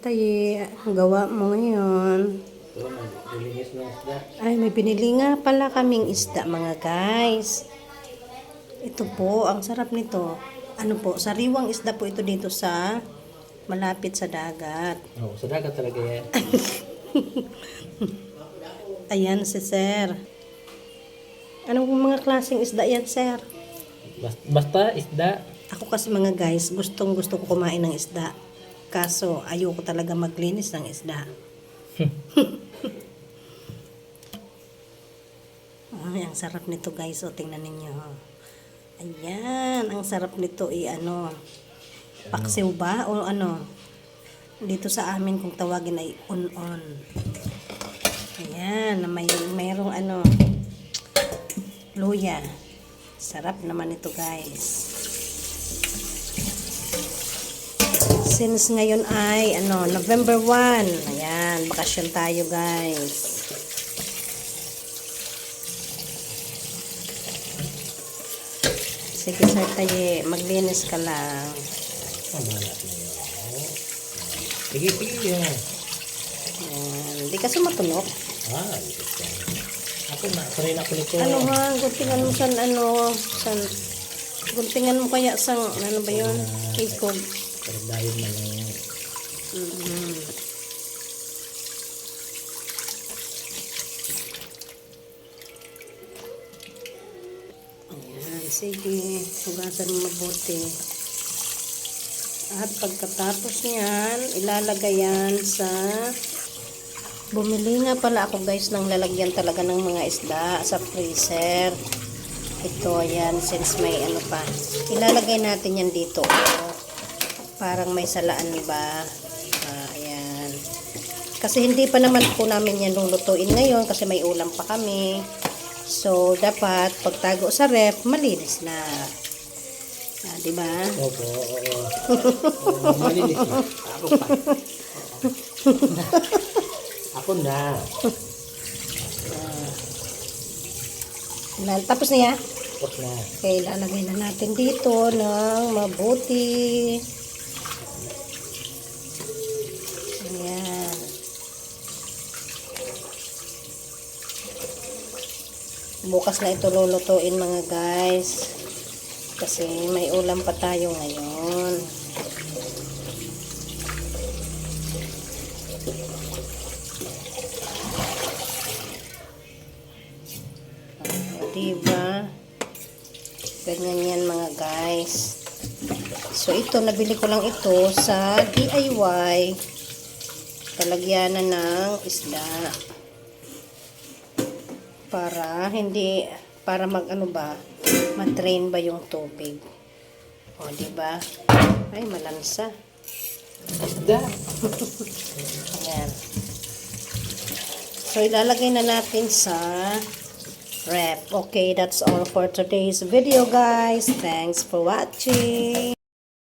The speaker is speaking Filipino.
Tayo, ang gawa mo ngayon. Ay, may binili nga pala kaming isda mga guys. Ito po, ang sarap nito. Ano po, sariwang isda po ito dito sa malapit sa dagat. Oo, sa dagat talaga yan. Ayan si sir. Anong mga klaseng isda yan, sir? Basta, basta isda. Ako kasi mga guys, gustong gusto ko kumain ng isda. Kaso, ayoko talaga maglinis ng isda. Ay, ang sarap nito guys. O, tingnan ninyo. Ayan, ang sarap nito i ano, paksiw ba? O ano? Dito sa amin kung tawagin ay on-on. Ayan, may mayroong ano, luya. Sarap naman ito guys. Since ngayon ay ano, November 1. Ayan, bakasyon tayo guys. Sige sir tayo, maglinis ka lang. Sige, sige yan. Ayan, hindi ka sumatunok. Ah. Ako na, sanay na ako nito. Ano ha, guntingan mo sa ano, sa, guntingan mo kaya sa, ano ba yun, ikog. Pero dahil na lang yan. Mhm. Ayan, sige. Hugasan mo mabuti. At pagkatapos niyan, ilalagay yan sa... Bumili nga pala ako guys ng lalagyan talaga ng mga isda sa freezer. Ito, ayan, since may ano pa. Ilalagay natin yan dito. Parang may salaan ba? Ah, ayan. Kasi hindi pa naman po namin yan lulutuin ngayon kasi may ulam pa kami. So, dapat pagtago sa ref, malinis na. Ah, di ba? Opo, oo, oo. Malinis na. Ako pa. Ako na. Tapos na yan. Tapos na. Okay, lalagay na natin dito ng mabuti. Ayan. Bukas na ito lulutuin mga guys. Kasi may ulam pa tayo ngayon. O, diba? Ganyan yan mga guys. So, ito, nabili ko lang ito sa DIY. Talagyanan ng isda. Para hindi, para mag ano ba, matrain ba yung tubig. O, diba? Ay, malansa. Isda. Ayan. So, ilalagay na natin sa rep. Okay, that's all for today's video, guys. Thanks for watching.